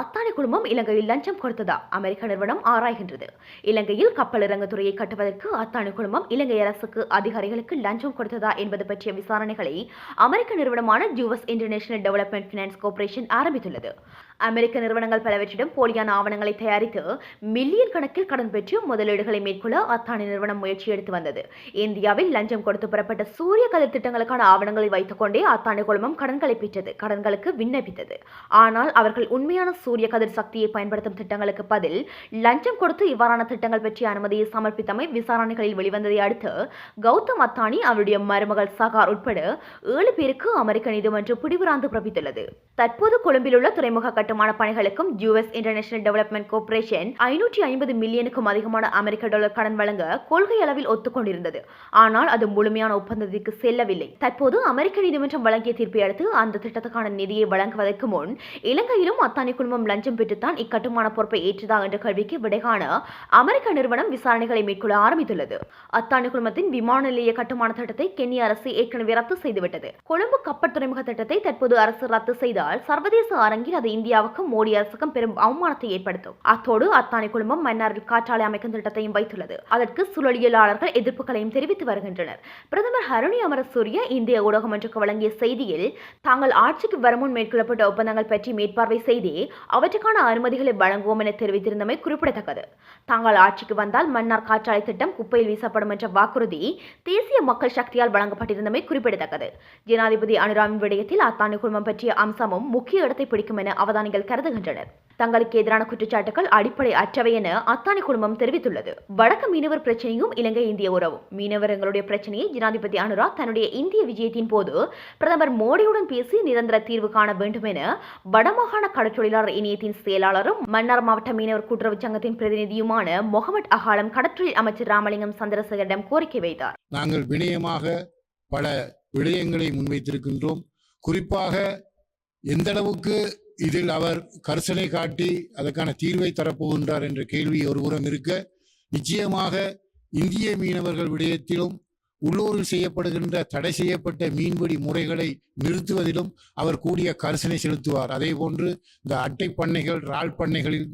அத்தானி குழுமம் இலங்கையில் லஞ்சம் கொடுத்ததா? அமெரிக்க நிறுவனம் ஆராய்கின்றது. இலங்கையில் கப்பல் துறையை கட்டுவதற்கு அத்தானி குழுமம் இலங்கை அரசுக்கு அதிகாரிகளுக்கு லஞ்சம் கொடுத்ததா என்பது பற்றிய விசாரணைகளை அமெரிக்க நிறுவனமான ஜூவஸ் இன்டர்நேஷனல் டெவலப்மெண்ட் பினான்ஸ் கார்பரேஷன் ஆரம்பித்துள்ளது. அமெரிக்க நிறுவனங்கள் பலவற்றிடம் போலியான ஆவணங்களை தயாரித்து மில்லியன் கணக்கில் கடன் பெற்று முதலீடுகளை மேற்கொள்ள அத்தானி நிறுவனம் முயற்சி எடுத்து வந்தது. இந்தியாவில் லஞ்சம் கொடுத்து பெறப்பட்ட சூரிய கதிர் திட்டங்களுக்கான ஆவணங்களை வைத்துக்கொண்டே அத்தானி குழுமம் கடன்களை பெற்றது கடன்களுக்கு விண்ணப்பித்தது. ஆனால் அவர்கள் உண்மையான சூரிய கதிர் சக்தியை பயன்படுத்தும் திட்டங்களுக்கு பதில் லஞ்சம் கொடுத்து இவ்வாறான திட்டங்கள் பற்றிய அனுமதியை சமர்ப்பித்தமை விசாரணைகளில் வெளிவந்ததை அடுத்து கௌதம் அத்தானி அவருடைய மருமகள் சகார் உட்பட ஏழு பேருக்கு அமெரிக்க நீதிமன்றம் பிடிவுராந்து பிறப்பித்துள்ளது. தற்போது கொழும்பில் உள்ள துறைமுக கட்ட கட்டுமான பணிகளுக்கும் யுஎஸ் இன்டர்நேஷனல் டெவலப்மெண்ட் கார்ப்பரேஷன் ஐநூற்றி ஐம்பது மில்லியனுக்கும் அதிகமான அமெரிக்க டாலர் கடன் வழங்க கொள்கை அளவில் ஒத்துக்கொண்டிருந்தது. ஆனால் அது முழுமையான ஒப்பந்தத்திற்கு செல்லவில்லை. தற்போது அமெரிக்க நீதிமன்றம் வழங்கிய தீர்ப்பை அடுத்து அந்த திட்டத்துக்கான நிதியை வழங்குவதற்கு முன் இலங்கையிலும் அத்தானி குழுமம் லஞ்சம் பெற்றுத்தான் இக்கட்டுமான பொறுப்பை ஏற்றதா என்ற கேள்விக்கு விடைகாண அமெரிக்க நிறுவனம் விசாரணைகளை மேற்கொள்ள ஆரம்பித்துள்ளது. அத்தானி குழுமத்தின் விமான நிலைய கட்டுமான திட்டத்தை கென்யா அரசு ஏற்கனவே ரத்து செய்துவிட்டது. கொழும்பு கப்பல் துறைமுக திட்டத்தை தற்போது அரசு ரத்து செய்தால் சர்வதேச அரங்கில் அது இந்தியா இந்தியாவுக்கும் மோடி அரசுக்கும் பெரும் அவமானத்தை ஏற்படுத்தும். அத்தோடு அத்தானி குழுமம் மன்னாரில் காற்றாலை அமைக்கும் திட்டத்தையும் வைத்துள்ளது. அதற்கு சுழலியலாளர்கள் எதிர்ப்புகளையும் தெரிவித்து வருகின்றனர். பிரதமர் ஹருணி அமரசூரிய இந்திய ஊடகம் ஒன்றுக்கு வழங்கிய செய்தியில் தாங்கள் ஆட்சிக்கு வருமுன் மேற்கொள்ளப்பட்ட ஒப்பந்தங்கள் பற்றி மேற்பார்வை செய்தே அவற்றுக்கான அனுமதிகளை வழங்குவோம் என தெரிவித்திருந்தமை குறிப்பிடத்தக்கது. தாங்கள் ஆட்சிக்கு வந்தால் மன்னார் காற்றாலை திட்டம் குப்பையில் வீசப்படும் என்ற வாக்குறுதி தேசிய மக்கள் சக்தியால் வழங்கப்பட்டிருந்தமை குறிப்பிடத்தக்கது. ஜனாதிபதி அனுராமின் விடயத்தில் அத்தானி குழுமம் பற்றிய அம்சமும் முக்கிய இடத்தை பிடிக்கும் என அவதானிகள் கருதுகின்றனர். தங்களுக்கு எதிரான குற்றச்சாட்டுகள் அடிப்படை அற்றவை என அத்தானி குழுமம் தெரிவித்துள்ளது. வடக்கு மீனவர் பிரச்சனையும் இலங்கை இந்திய உறவும். மீனவர்களுடைய பிரச்சனையை ஜனாதிபதி அனுரா தன்னுடைய இந்திய விஜயத்தின் போது பிரதமர் மோடியுடன் பேசி நிரந்தர தீர்வு காண வேண்டும் என வடமாகாண கடற்றொழிலாளர் இணையத்தின் செயலாளரும் மன்னார் மாவட்ட மீனவர் கூட்டுறவு சங்கத்தின் பிரதிநிதியுமான முகமது அகாலம் கடற்றொழில் அமைச்சர் ராமலிங்கம் சந்திரசேகரிடம் கோரிக்கை வைத்தார். நாங்கள் வினயமாக பல விடயங்களை முன்வைத்திருக்கின்றோம். குறிப்பாக எந்த அளவுக்கு இதில் அவர் கரிசனை காட்டி அதற்கான தீர்வை தரப்போகின்றார் என்ற கேள்வி ஒருபுறம் இருக்க நிச்சயமாக இந்திய மீனவர்கள் விடயத்திலும் உள்ளூரில் செய்யப்படுகின்ற தடை செய்யப்பட்ட மீன்பிடி முறைகளை நிறுத்துவதிலும் அவர் கூடிய கரிசனை செலுத்துவார். அதே போன்று இந்த அட்டை பண்ணைகள் இறால் பண்ணைகளில்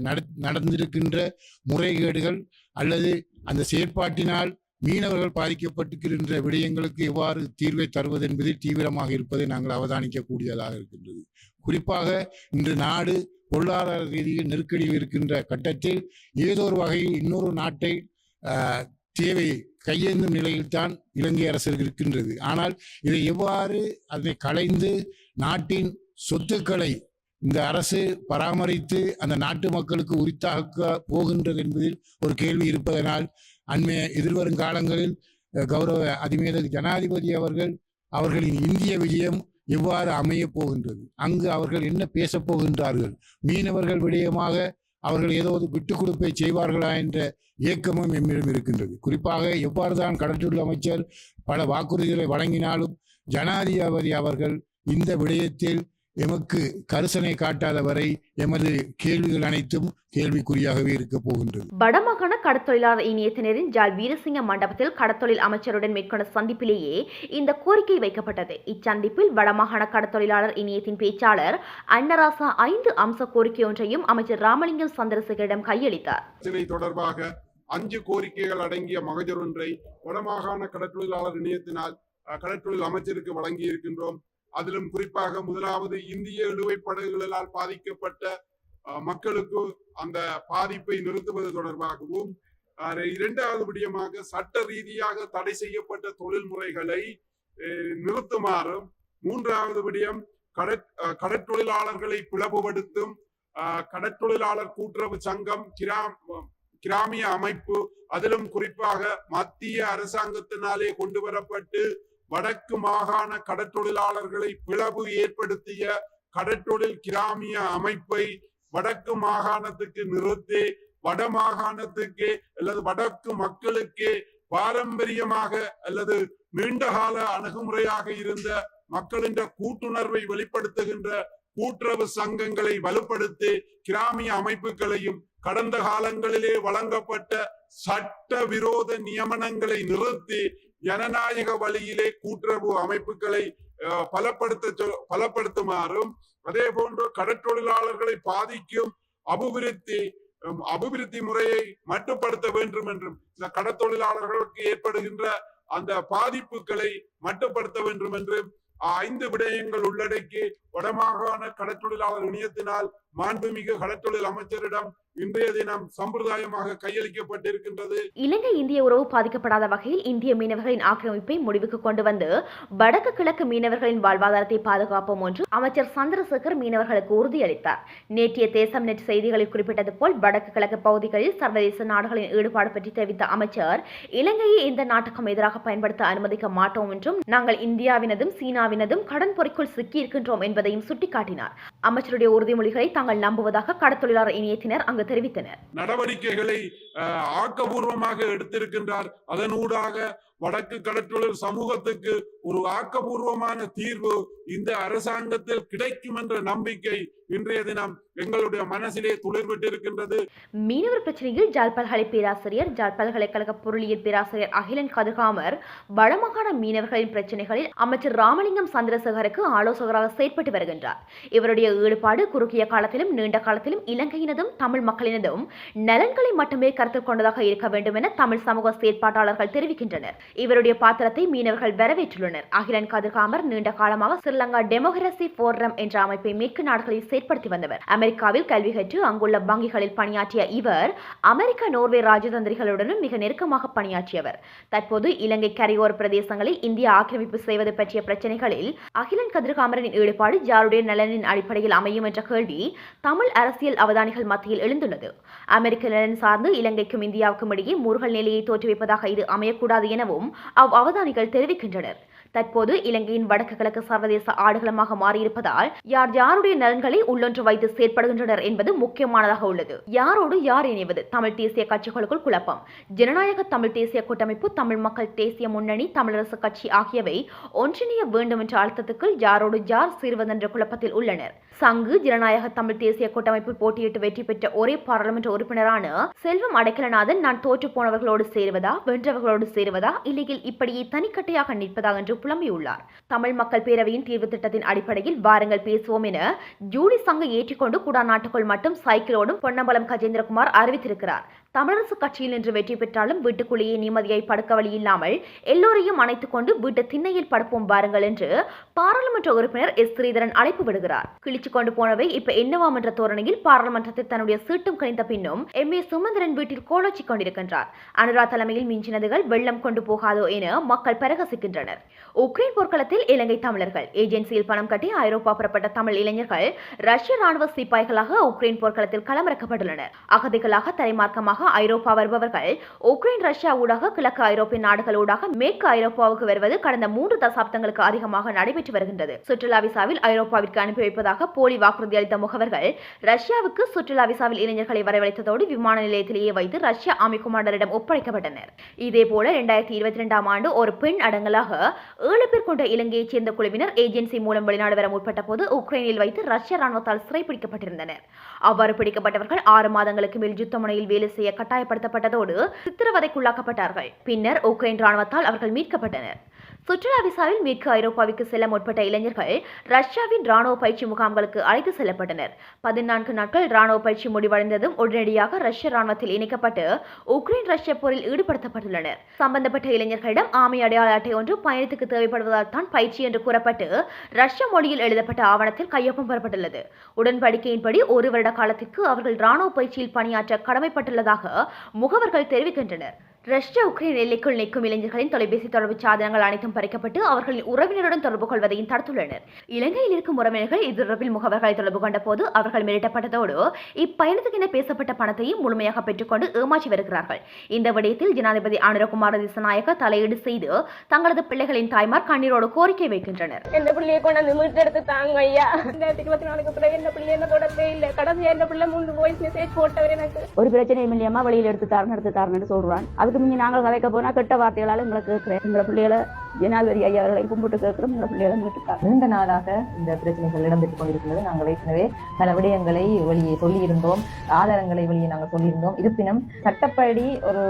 நட- நடந்திருக்கின்ற முறைகேடுகள் அல்லது அந்த செயற்பாட்டினால் மீனவர்கள் பாதிக்கப்பட்டிருக்கின்ற விடயங்களுக்கு எவ்வாறு தீர்வை தருவது என்பதில் தீவிரமாக இருப்பதை நாங்கள் அவதானிக்கக்கூடியதாக இருக்கின்றது. குறிப்பாக இன்று நாடு பொருளாதார ரீதியில் நெருக்கடியில் இருக்கின்ற கட்டத்தில் ஏதோ ஒரு வகையில் இன்னொரு நாட்டை தேவை கையேந்தும் நிலையில்தான் இலங்கை அரசு இருக்கின்றது. ஆனால் இதை எவ்வாறு அதனை களைந்து நாட்டின் சொத்துக்களை இந்த அரசு பராமரித்து அந்த நாட்டு மக்களுக்கு உரித்தாக்க போகின்றது என்பதில் ஒரு கேள்வி இருப்பதனால் அண்மைய எதிர்வரும் காலங்களில் கௌரவ அதிமேதல் ஜனாதிபதி அவர்கள் அவர்களின் இந்திய விஜயம் எவ்வாறு அமையப் போகின்றது? அங்கு அவர்கள் என்ன பேசப் போகின்றார்கள்? மீனவர்கள் விடயமாக அவர்கள் ஏதோ விட்டுக் கொடுப்பை செய்வார்களா என்ற ஏக்கமும் எம்மிடம் இருக்கின்றது. குறிப்பாக எவ்வாறு தான் கடற்றுள்ள அமைச்சர் பல வாக்குறுதிகளை வழங்கினாலும் ஜனாதிபதி அவர்கள் இந்த விடயத்தில் எமக்கு கரிசனை காட்டாத வரை எமது கேள்விகள் அனைத்தும் கேள்விக்குறியாகவே இருக்கப் போகின்றது. வடமாகாண கடத்தொழிலாளர் இணையத்தினரின் ஜால் வீரசிங்க மண்டபத்தில் கடத்தொழில் அமைச்சருடன் மேற்கொண்ட சந்திப்பிலேயே இந்த கோரிக்கை வைக்கப்பட்டது. இச்சந்திப்பில் வடமாகாண கடத்தொழிலாளர் இணையத்தின் பேச்சாளர் அன்னராசா ஐந்து அம்ச கோரிக்கை ஒன்றையும் அமைச்சர் ராமலிங்கம் சந்திரசேகரிடம் கையளித்தார். தொடர்பாக அஞ்சு கோரிக்கைகள் அடங்கிய மகஜர் ஒன்றை வடமாகாண கடற்றொழிலாளர் இணையத்தினால் கடற்றொழில் அமைச்சருக்கு வழங்கி இருக்கின்றோம் அதிலும் குறிப்பாக முதலாவது இந்திய இழுவை படகுகளால் பாதிக்கப்பட்ட மக்களுக்கு அந்த பாதிப்பை நிறுத்துவது தொடர்பாகவும் இரண்டாவது விடயமாக சட்ட ரீதியாக தடை செய்யப்பட்ட தொழில் முறைகளை நிறுத்துமாறும் மூன்றாவது விடயம் கடற் கடற்றொழிலாளர்களை பிளவுபடுத்தும் கடற்தொழிலாளர் கூட்டுறவு சங்கம் கிராம் கிராமிய அமைப்பு அதிலும் குறிப்பாக மத்திய அரசாங்கத்தினாலே கொண்டு வரப்பட்டு வடக்கு மாகாண கடற்றொழிலாளர்களை பிளவு ஏற்படுத்திய கடற்றொழில் கிராமிய அமைப்பை வடக்கு மாகாணத்துக்கு நிறுத்தி வட மாகாணத்துக்கு அல்லது வடக்கு மக்களுக்கு பாரம்பரியமாக அல்லது நீண்டகால அணுகுமுறையாக இருந்த மக்களின் கூட்டுணர்வை வெளிப்படுத்துகின்ற கூட்டுறவு சங்கங்களை வலுப்படுத்தி கிராமிய அமைப்புகளையும் கடந்த காலங்களிலே வழங்கப்பட்ட சட்ட விரோத நியமனங்களை நிறுத்தி ஜனநாயக வழியிலே கூட்டுறவு அமைப்புகளை அஹ், பலப்படுத்த சொ- பலப்படுத்துமாறும் அதே போன்று கடற்றொழிலாளர்களை பாதிக்கும் அபிவிருத்தி அபிவிருத்தி முறையை மட்டுப்படுத்த வேண்டும் என்றும் இந்த கடத்தொழிலாளர்களுக்கு ஏற்படுகின்ற அந்த பாதிப்புகளை மட்டுப்படுத்த வேண்டும் என்றும் ஐந்து விடயங்கள் உள்ளடக்கி வடமாகாண கடற்றொழிலாளர் இணையத்தினால் மாண்புமிகு கடற்றொழில் அமைச்சரிடம் இன்றைய தினம் சம்பிரதாயமாக கையளிக்கப்பட்டிருக்கின்றது. இலங்கை இந்திய உறவு பாதிக்கப்படாத வகையில் இந்திய மீனவர்களின் ஆக்கிரமிப்பை முடிவுக்கு கொண்டு வந்து வடக்கு கிழக்கு மீனவர்களின் வாழ்வாதாரத்தை பாதுகாப்போம் என்று அமைச்சர் சந்திரசேகர் மீனவர்களுக்கு உறுதியளித்தார். நேற்றைய தேசம் நெட் செய்திகளில் குறிப்பிட்டது போல் வடக்கு கிழக்கு பகுதிகளில் சர்வதேச நாடுகளின் ஈடுபாடு பற்றி தெரிவித்த அமைச்சர் இலங்கையை இந்த நாட்டுக்கும் எதிராக பயன்படுத்த அனுமதிக்க மாட்டோம் என்றும் நாங்கள் இந்தியாவினதும் சீனாவினதும் கடன் பொறிக்குள் சிக்கியிருக்கின்றோம் என்பதையும் சுட்டிக்காட்டினார். அமைச்சருடைய உறுதிமொழிகளை தாங்கள் நம்புவதாக கடத்தொழிலாளர் இணையத்தினர் அங்கு தெரிவித்தனர். நடவடிக்கைகளை ஆக்கபூர்வமாக எடுத்திருக்கின்றார். அதனூடாக வடக்கு கடற்றொழில் சமூகத்துக்கு ஒரு ஆக்கபூர்வமான தீர்வு இந்த அரசாங்கத்தில் கிடைக்கும் என்ற நம்பிக்கை இன்றைய தினம் எங்களுடைய மனசிலே துளிர்விட்டிருக்கின்றது மீனவர் பிரச்சனையில் ஜாழ் பல்கலை பேராசிரியர் ஜாழ் பல்கலைக்கழக பொருளியல் பேராசிரியர் அகிலன் கதுகாமர் வடமாகாண மீனவர்களின் பிரச்சனைகளில் அமைச்சர் ராமலிங்கம் சந்திரசேகருக்கு ஆலோசகராக செயற்பட்டு வருகின்றார். இவருடைய ஈடுபாடு குறுகிய காலத்திலும் நீண்ட காலத்திலும் இலங்கையினதும் தமிழ் மக்களினதும் நலன்களை மட்டுமே கருத்தில் கொண்டதாக இருக்க வேண்டும் என தமிழ் சமூக செயற்பாட்டாளர்கள் தெரிவிக்கின்றனர். இவருடைய பாத்திரத்தை மீனவர்கள் வரவேற்றுள்ளனர். அகிலன் கதிர்காமர் நீண்ட காலமாக ஸ்ரீலங்கா டெமோக்ரசி போரம் என்ற அமைப்பை மேற்கு நாடுகளில் செயற்படுத்தி வந்தவர். அமெரிக்காவில் கல்வி கற்று அங்குள்ள வங்கிகளில் பணியாற்றிய இவர் அமெரிக்க நோர்வே ராஜதந்திரிகளுடனும் மிக நெருக்கமாக பணியாற்றியவர். தற்போது இலங்கை கரையோர பிரதேசங்களை இந்தியா ஆக்கிரமிப்பு செய்வது பற்றிய பிரச்சனைகளில் அகிலன் கதிர்காமரின் ஈடுபாடு யாருடைய நலனின் அடிப்படையில் அமையும் என்ற கேள்வி தமிழ் அரசியல் அவதானிகள் மத்தியில் எழுந்துள்ளது. அமெரிக்க நலன் சார்ந்து இலங்கைக்கும் இந்தியாவுக்கும் இடையே முருகல் நிலையை தோற்றுவிப்பதாக இது அமையக்கூடாது எனவும் அவ் அவதானிகள் தெரிவிக்கின்றனர். தற்போது இலங்கையின் வடக்கு கிழக்கு சர்வதேச ஆடுகளமாக மாறியிருப்பதால் யார் யாருடைய நலன்களை உள்ளொன்று வைத்து செயற்படுகின்றனர் என்பது முக்கியமானதாக உள்ளது. யாரோடு யார் இணைவது? தமிழ் தேசிய கட்சிகளுக்குள் குழப்பம். ஜனநாயக தமிழ் தேசிய கூட்டமைப்பு தமிழ் மக்கள் தேசிய முன்னணி தமிழரசு கட்சி ஆகியவை ஒன்றிணைய வேண்டும் என்ற அழுத்தத்துக்குள் யாரோடு யார் சீர்வதென்ற குழப்பத்தில் உள்ளனர். சங்கு ஜனநாயக தமிழ் தேசிய கூட்டமைப்பு போட்டியிட்டு வெற்றி பெற்ற ஒரே பாராளுமன்ற உறுப்பினரான செல்வம் அடைக்கலநாதன் நான் தோற்று போனவர்களோடு சேருவதா வென்றவர்களோடு சேருவதா இல்லையில் இப்படியே தனிக்கட்டையாக நிற்பதா என்று புலம்பியுள்ளார். தமிழ் மக்கள் பேரவையின் தீர்வு திட்டத்தின் அடிப்படையில் வாருங்கள் பேசுவோம் என ஜூடி சங்கம் ஏற்றிக்கொண்டு குடா நாட்டுக்குள் மட்டும் சைக்கிளோடும் பொன்னம்பலம் கஜேந்திரகுமார் அறிவித்திருக்கிறார். தமிழரசு கட்சியில் நின்று வெற்றி பெற்றாலும் வீட்டுக்குள்ளேயே நிம்மதியை படுக்க வழி இல்லாமல் எல்லோரையும் அணைத்துக் கொண்டு வீட்டு திண்ணையில் படுப்போம் பாருங்கள் என்று பாராளுமன்ற உறுப்பினர் எஸ் ஸ்ரீதரன் அழைப்பு விடுகிறார். கிழிச்சு கொண்டு போனவை இப்ப என்னவாம் என்ற தோரணையில் பாராளுமன்றத்தில் தன்னுடைய சீட்டும் கணித்த பின்னும் எம் ஏ சுமந்திரன் வீட்டில் கோலோச்சி கொண்டிருக்கின்றார். அனுரா தலைமையில் மிஞ்சினதுகள் வெள்ளம் கொண்டு போகாதோ என மக்கள் பரகசிக்கின்றனர். உக்ரைன் போர்க்களத்தில் இலங்கை தமிழர்கள். ஏஜென்சியில் பணம் கட்டி ஐரோப்பா புறப்பட்ட தமிழ் இளைஞர்கள் ரஷ்ய ராணுவ சிப்பாய்களாக உக்ரைன் போர்க்களத்தில் களமிறக்கப்பட்டுள்ளனர். அகதிகளாக தரைமார்க்கமாக ஐரோப்பா வருபவர்கள் உக்ரைன் ரஷ்யா ஊடாக கிழக்கு ஐரோப்பிய நாடுகளூடாக மேற்கு ஐரோப்பாவுக்கு வருவது கடந்த மூன்று தசாப்தங்களுக்கு அதிகமாக நடைபெற்று வருகின்றது. சுற்றுலா விசாவில் ஐரோப்பாவிற்கு அனுப்பி வைப்பதாக போலி வாக்குறுதி அளித்த முகவர்கள் ரஷ்யாவுக்கு சுற்றுலா விசாவில் இளைஞர்களை வரவழைத்ததோடு விமான நிலையத்திலேயே வைத்து ரஷ்ய ஆமி கமாண்டரிடம் ஒப்படைக்கப்பட்டனர். இதேபோல இரண்டாயிரத்தி இருபத்தி இரண்டாம் ஆண்டு ஒரு பெண் அடங்கலாக ஏழு பேர் கொண்ட இலங்கையைச் சேர்ந்த குழுவினர் ஏஜென்சி மூலம் வெளிநாடு வர முற்பட்ட போது உக்ரைனில் வைத்து ரஷ்ய ராணுவத்தால் சிறைப்பிடிக்கப்பட்டிருந்தனர் அவ்வாறு பிடிக்கப்பட்டவர்கள் ஆறு மாதங்களுக்கு மேல் யுத்தமுனையில் வேலை செய்ய கட்டாயப்படுத்தப்பட்டதோடு சித்திரவதைக்குள்ளாக்கப்பட்டார்கள். பின்னர் உக்ரைன் ராணுவத்தால் அவர்கள் மீட்கப்பட்டனர். சுற்றுலா விசாவில் மேற்கு ஐரோப்பாவிற்கு செல்ல முற்பட்ட இளைஞர்கள் ரஷ்யாவின் ராணுவ பயிற்சி முகாம்களுக்கு அழைத்து செல்லப்பட்டனர். பதினான்கு நாட்கள் ராணுவ பயிற்சி முடிவடைந்ததும் உடனடியாக ரஷ்ய ராணுவத்தில் இணைக்கப்பட்டு உக்ரைன் ரஷ்ய போரில் ஈடுபடுத்தப்பட்டுள்ளனர். சம்பந்தப்பட்ட இளைஞர்களிடம் ஆமை அடையாள அட்டை ஒன்று பயணத்துக்கு தேவைப்படுவதால் தான் பயிற்சி என்று கூறப்பட்டு ரஷ்ய மொழியில் எழுதப்பட்ட ஆவணத்தில் கையொப்பம் பெறப்பட்டுள்ளது. உடன்படிக்கையின்படி ஒரு வருட காலத்திற்கு அவர்கள் ராணுவ பயிற்சியில் பணியாற்ற கடமைப்பட்டுள்ளதாக முகவர்கள் தெரிவிக்கின்றனர். ரஷ்ய உக்ரைன் எல்லைக்குள் நிற்கும் இளைஞர்களின் தொலைபேசி தொடர்பு சாதனங்கள் அனைத்தும் பறிக்கப்பட்டு அவர்களின் உறவினருடன் தொடர்பு கொள்வதையும் தடுத்துள்ளனர். இலங்கையில் இருக்கும் உறவினர்கள் இது தொடர்பில் முகவர்களை தொடர்பு கொண்ட போது அவர்கள் மிரட்டப்பட்டதோடு இப்பயணத்துக்கென பேசப்பட்ட பணத்தையும் முழுமையாக பெற்றுக்கொண்டு ஏமாற்றி வருகிறார்கள். இந்த விடயத்தில் ஜனாதிபதி அனுரகுமார திசநாயக்க தலையீடு செய்து தங்களது பிள்ளைகளின் தாய்மார் கண்ணீரோடு கோரிக்கை வைக்கின்றனர். எந்த பிள்ளையை கொண்டாந்து மீட்டெடுத்து தாங்க ஐயா? ரெண்டாயிரத்தி இருபத்தி நாலுக்கு பிறகு எந்த பிள்ளை என்ன தொடர்பே இல்லை. கடைசியா எந்த பிள்ளை மூன்று வாய்ஸ் மெசேஜ் போட்டவர் எனக்கு. ஒரு பிரச்சனையும் இல்லையம்மா வெளியில எடுத்து தாரணும் எடுத்து தாரணும்னு சொல்றான். அதுக்கு முந்தி நாங்கள் கதைக்க போனா கெட்ட வார்த்தைகளால எங்களை கேட்கிறேன். எங்களை பிள்ளைகளை ஜனாதிபதி ஐயா அவர்களை கும்பிட்டு கேட்கிறோம் இந்த பிள்ளைகளை மீட்டுக்கா நீண்ட நாளாக இந்த பிரச்சனைகள் இடம்பெற்றுக் கொண்டிருக்கிறது. நாங்கள் ஏற்கனவே பல விடயங்களை வெளியே சொல்லியிருந்தோம். ஆதாரங்களை வெளியே நாங்கள் சொல்லியிருந்தோம். இருப்பினும் சட்டப்படி ஒரு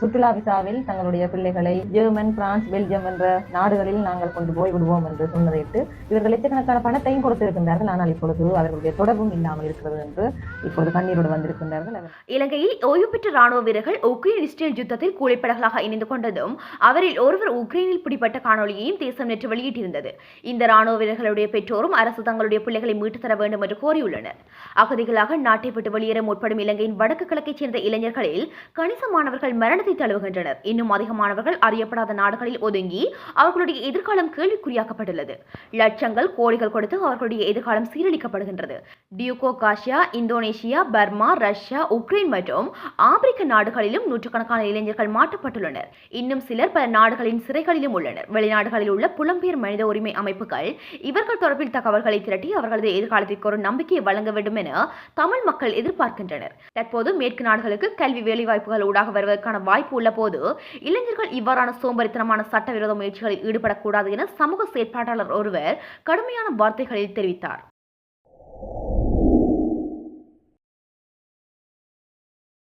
சுற்றுலா விசாவில் தங்களுடைய பிள்ளைகளை ஜெர்மன் பிரான்ஸ் பெல்ஜியம் என்ற நாடுகளில் நாங்கள் கொண்டு போய் விடுவோம் என்று சொன்னதையிட்டு இவர்கள் லட்சக்கணக்கான பணத்தையும் கொடுத்திருக்கின்றார்கள். ஆனால் இப்பொழுது அவர்களுடைய தொடர்பும் இல்லாமல் இருக்கிறது என்று இப்பொழுது கண்ணீரோடு வந்திருக்கின்றார்கள். இலங்கையில் ஓய்வு பெற்ற ராணுவ வீரர்கள் உக்ரைன் இஸ்ரேல் யுத்தத்தில் கூலிப்படங்களாக இணைந்து கொண்டதும் அவரில் ஒருவர் உக்ரைனில் இப்படிப்பட்ட காணொலியையும் தேசம் நேற்று வெளியிட்டிருந்தது. இந்த ராணுவ வீரர்களுடைய பெற்றோரும் அரசு தங்களுடைய பிள்ளைகளை மீட்டுத் தர வேண்டும் என்று கோரியுள்ளனர். அகதிகளாக நாட்டை விட்டு வெளியேற முற்படும் இலங்கையின் வடக்கு கிழக்கைச் சேர்ந்த இளைஞர்களில் கணிசமானவர்கள் மரணத்தை தழுவுகின்றனர். இன்னும் அதிகமானவர்கள் அறியப்படாத நாடுகளில் ஒதுங்கி அவர்களுடைய எதிர்காலம் கேள்விக்குறியாக்கப்பட்டுள்ளது. லட்சங்கள் கோடிகள் கொடுத்து அவர்களுடைய எதிர்காலம் சீரழிக்கப்படுகின்றது. டியூகோ காஷியா இந்தோனேஷியா பர்மா ரஷ்யா உக்ரைன் மற்றும் ஆப்பிரிக்க நாடுகளிலும் நூற்றுக்கணக்கான இளைஞர்கள் மாற்றப்பட்டுள்ளனர். இன்னும் சிலர் பல நாடுகளின் சிறைகளிலும் உள்ளனர். வெளிநாடுகளில் உள்ள புலம்பெயர் மனித உரிமை அமைப்புகள் இவர்கள் தொடர்பில் தகவல்களை திரட்டி அவர்களது எதிர்காலத்திற்கு ஒரு நம்பிக்கையை வழங்க வேண்டும் என தமிழ் மக்கள் எதிர்பார்க்கின்றனர். தற்போது மேற்கு நாடுகளுக்கு கல்வி வேலைவாய்ப்புகள் ஊடாக வருவதற்கான வாய்ப்பு உள்ள போது இளைஞர்கள் இவ்வாறான சோம்பரித்தனமான சட்டவிரோத முயற்சிகளில் ஈடுபடக்கூடாது என சமூக செயற்பாட்டாளர் ஒருவர் கடுமையான வார்த்தைகளில் தெரிவித்தார்.